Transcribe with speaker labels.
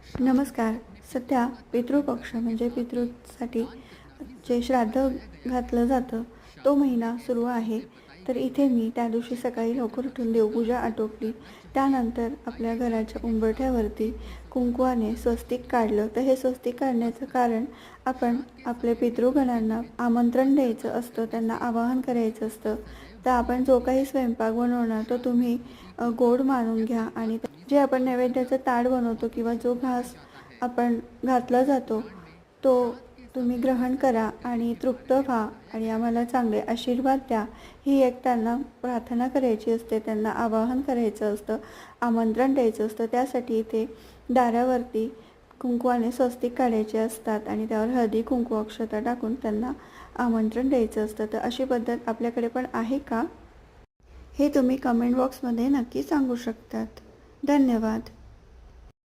Speaker 1: नमस्कार. सध्या पितृपक्ष म्हणजे पितृसाठी जे श्राद्ध घातलं जातं तो महिना सुरू आहे. तर इथे मी त्या दिवशी सकाळी लवकर उठून देवपूजा आटोपली. त्यानंतर आपल्या घराच्या उंबरठ्यावरती कुंकवाने स्वस्तिक काढलं. तर हे स्वस्तिक काढण्याचं कारण आपण आपल्या पितृगणांना आमंत्रण द्यायचं असतं त्यांना आवाहन करायचं असतं. तर आपण जो काही स्वयंपाक बनवणार तो तुम्ही गोड मानून घ्या आणि जे आपण नैवेद्याचं ताट बनवतो किंवा जो घास आपण घातला जातो तो तुम्ही ग्रहण करा आणि तृप्त व्हा आणि आम्हाला चांगले आशीर्वाद द्या. ही एक त्यांना प्रार्थना करायची असते त्यांना आवाहन करायचं असतं आमंत्रण द्यायचं असतं. त्यासाठी इथे दारावरती कुंकवाने स्वस्तिक काढायचे असतात आणि त्यावर हळदी कुंकू अक्षता टाकून त्यांना आमंत्रण द्यायचं असतं. तर अशी पद्धत आपल्याकडे पण आहे का? हे तुम्ही कमेंट बॉक्समध्ये नक्की सांगू शकतात. धन्यवाद.